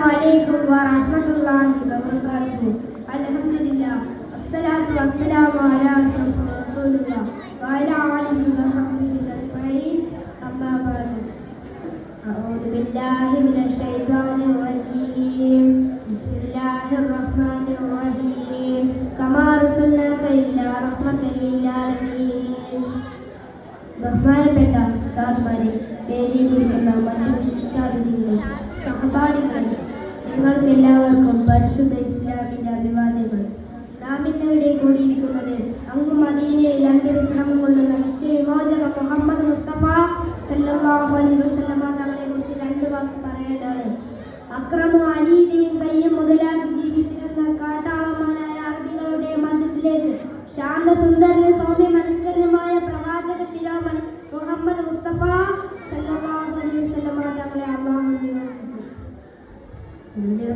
عليكم ورحمة الله وبركاته الحمد لله والصلاة والسلام على أشرف رسول الله وعلى آله وصحبه أجمعين أما بعد أعوذ بالله من الشيطان الرجيم بسم الله الرحمن الرحيم كما أرسلناك إلا رحمة للعالمين ബഹുമാനപ്പെട്ട ഉസ്താദ്മാരെ വേദിയിലിരിക്കുന്ന മറ്റു വിശിഷ്ടാതിഥികളും സഹപാഠികളും നിങ്ങൾക്കെല്ലാവർക്കും പരിശുദ്ധ ഇസ്ലാമിന്റെ അഭിവാദ്യങ്ങൾ. നാം ഇന്നിവിടെ കൂടിയിരിക്കുന്നത് അങ്ങ് മദീനയിൽ അന്ത്യവിശ്രമം കൊള്ളുന്ന വിശ്വവിമോചന മുഹമ്മദ് മുസ്തഫ സല്ലാഹു അലൈ വസ്ലമ തങ്ങളെ കുറിച്ച് രണ്ട് വാക്ക് പറയേണ്ടതാണ്. അക്രമം അനീതിയും കയ്യും മുതലാക്കി ജീവിച്ചിരുന്ന കാട്ടാളന്മാരായ അറബികളുടെ മധ്യത്തിലേക്ക് ശാന്തസുന്ദരന് സൗമ്യ മനസ്കരനുമായ പ്രവാചക ശിരോമണി മുഹമ്മദ് മുസ്തഫ സല്ലാഹു അലൈ വസ്ലമ തങ്ങളെ അമ്മ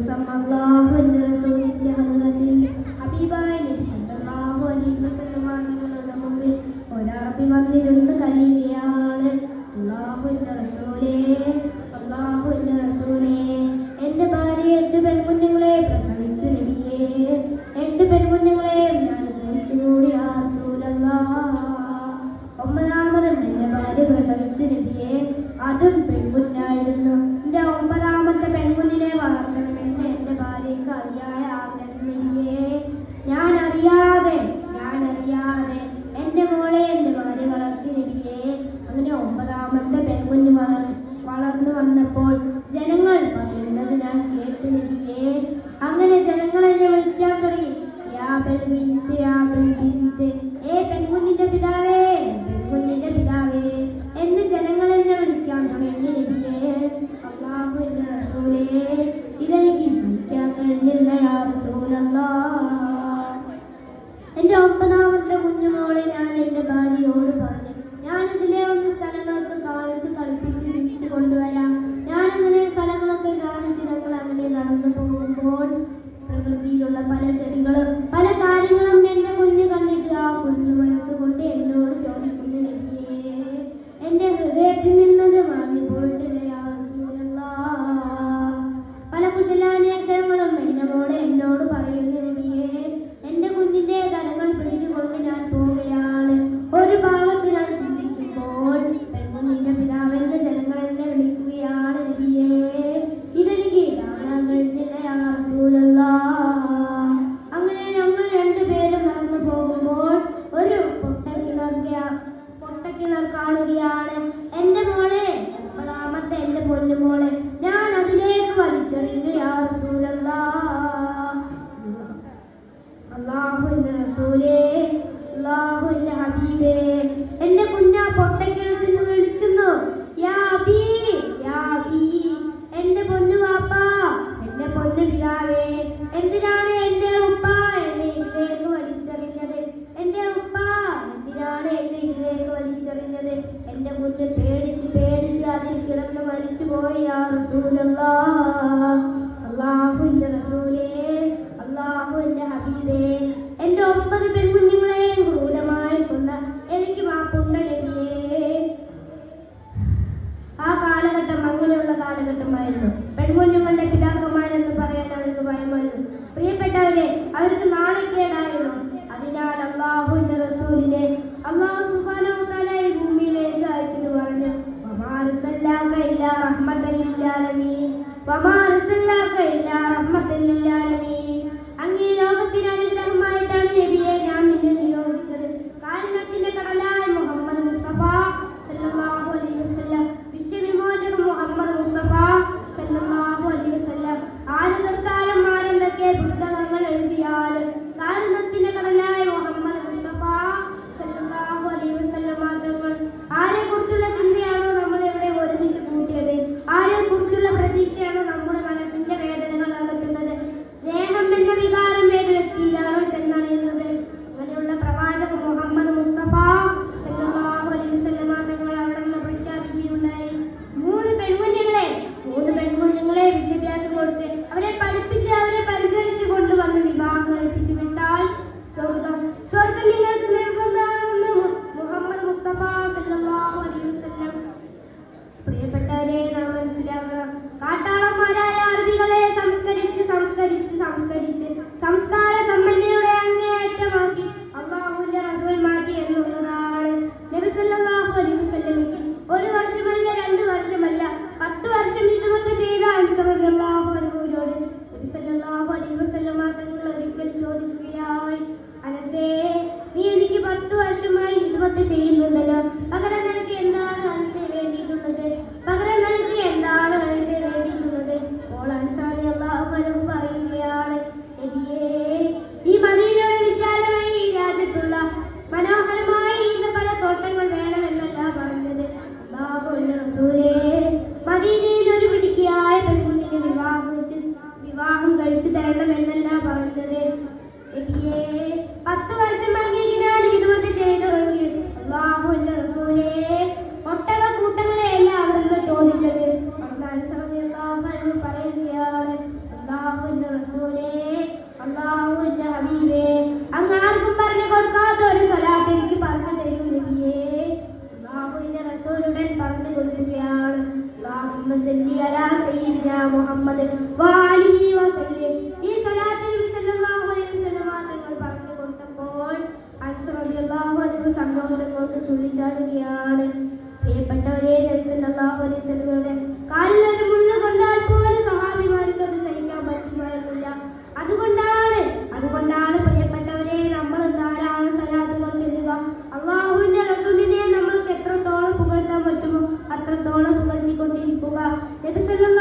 ദിവസം അള്ളാഹുവിന്റെ റസൂലിന്റെ ഹദ്റത്തിൽ ഹബീബായ നബി സല്ലല്ലാഹു അലൈഹി വസല്ലമ തങ്ങളുടെ മുമ്പിൽ ഒരറബി വന്നിരുന്ന് കരയുകയാണ്. അള്ളാഹുവിന്റെ റസൂലേ കാണുകയാണ്. അള്ളാഹുവിന്റെ റസൂലേ അള്ളാഹുവിന്റെ ഹബീബേ എന്റെ ഒമ്പത് പെൺകുഞ്ഞുങ്ങളെയും ക്രൂരമായി കൊന്ന എനിക്ക് മാപ്പുണ്ട നബിയേ. ആ കാലഘട്ടം അങ്ങനെയുള്ള കാലഘട്ടമായിരുന്നു. പെൺകുഞ്ഞുങ്ങളുടെ പിതാക്കന്മാരെന്ന് പറയാൻ അവർക്ക് ഭയമായിരുന്നു. പ്രിയപ്പെട്ടവരെ അവർക്ക് നാണക്കേടായിരുന്നു. അതിനാൽ അള്ളാഹുവിന്റെ റസൂലിനെ വമാ റസല്ലാക്ക ഇല്ല റഹ്മത്തുല്ലാലമീൻ സംസ്കാര സമ്പന്നയുടെ അങ്ങേയറ്റമാക്കി അള്ളാഹുവിന്റെ റസൂൽ മാറ്റി എന്നുള്ളതാണ്. നബി സല്ലല്ലാഹു അലൈഹി വസല്ലമയ്ക്ക് ഒരു വർഷമല്ല രണ്ട് വർഷമല്ല പത്ത് വർഷം ഇതുമൊക്കെ ചെയ്ത അൻസർ റളിയല്ലാഹു അൻഹുവിനോട് നബി സല്ലല്ലാഹു അലൈഹി വസല്ലമ തങ്ങൾ ഒരിക്കൽ ചോദിക്കുകയായി. വിവാഹം കഴിച്ചു തരണമെന്നല്ല പറഞ്ഞത് പത്ത് വർഷം റസൂലുടൻ പറഞ്ഞു കൊടുക്കുകയാണ്. മുഹമ്മദ് ഈ തങ്ങൾ പറഞ്ഞു കൊടുത്തപ്പോൾ സന്തോഷം കൊണ്ട് തുള്ളിച്ചാടുകയാണ്. പ്രിയപ്പെട്ടവരെ നബി സല്ലല്ലാഹു അലൈഹി വസല്ലമയുടെ കാലിൽ ഒരു മുള്ളു കൊണ്ടാൽ പോലും സഹാബിമാർക്ക് അത് സഹിക്കാൻ പറ്റുമായിരുന്നില്ല. അതുകൊണ്ടാണ് അതുകൊണ്ടാണ് പ്രിയപ്പെട്ടവരെ നമ്മൾ ധാരാളം സലാത്തുകൾ ചൊല്ലുക. അള്ളാഹുവിന്റെ അത്രത്തോളം പുകഴ്ത്തിക്കൊണ്ടിരിക്കുക. നബി സല്ലല്ലാഹു